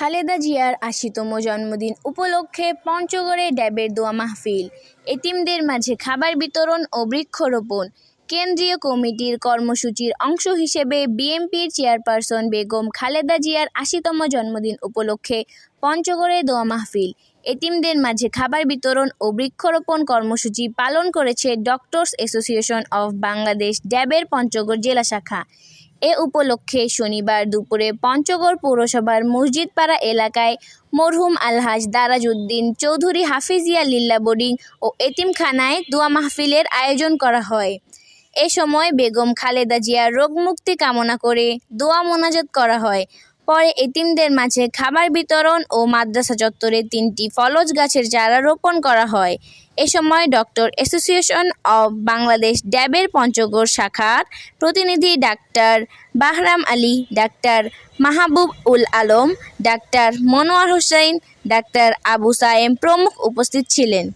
খালেদা জিয়ার আশিতম জন্মদিন উপলক্ষে পঞ্চগড়ে ড্যাবের দোয়া মাহফিল। এতিমদের মাঝে খাবার বিতরণ ও বৃক্ষরোপণ। কেন্দ্রীয় কমিটির কর্মসূচির অংশ হিসেবে বিএনপির চেয়ারপারসন বেগম খালেদা জিয়ার আশিতম জন্মদিন উপলক্ষে পঞ্চগড়ে দোয়া মাহফিল। এতিমদের মাঝে খাবার বিতরণ ও বৃক্ষরোপণ কর্মসূচি পালন করেছে ডক্টরস অ্যাসোসিয়েশন অফ বাংলাদেশ ড্যাবের পঞ্চগড় জেলা শাখা। এ উপলক্ষে শনিবার দুপুরে পঞ্চগড় পৌরসভার মসজিদপাড়া এলাকায় মরহুম আলহাজ দারাজউদ্দিন চৌধুরী হাফিজিয়া লিল্লা বোর্ডিং ও এতিমখানায় দোয়া মাহফিলের আয়োজন করা হয়। এ সময় বেগম খালেদা জিয়ার রোগমুক্তি কামনা করে দোয়া মোনাজত করা হয়। পরে এতিমদের মাঝে খাবার বিতরণ ও মাদ্রাসা চত্বরে তিনটি ফলজ গাছের চারা রোপণ করা হয়। এ সময় ডক্টর অ্যাসোসিয়েশন অব বাংলাদেশ ড্যাবের পঞ্চগড় শাখার প্রতিনিধি ডাক্তার বাহরাম আলী, ডাক্তার মাহবুব উল আলম, ডাক্তার মনোয়ার হোসেন, ডাক্তার আবু সায়েম প্রমুখ উপস্থিত ছিলেন।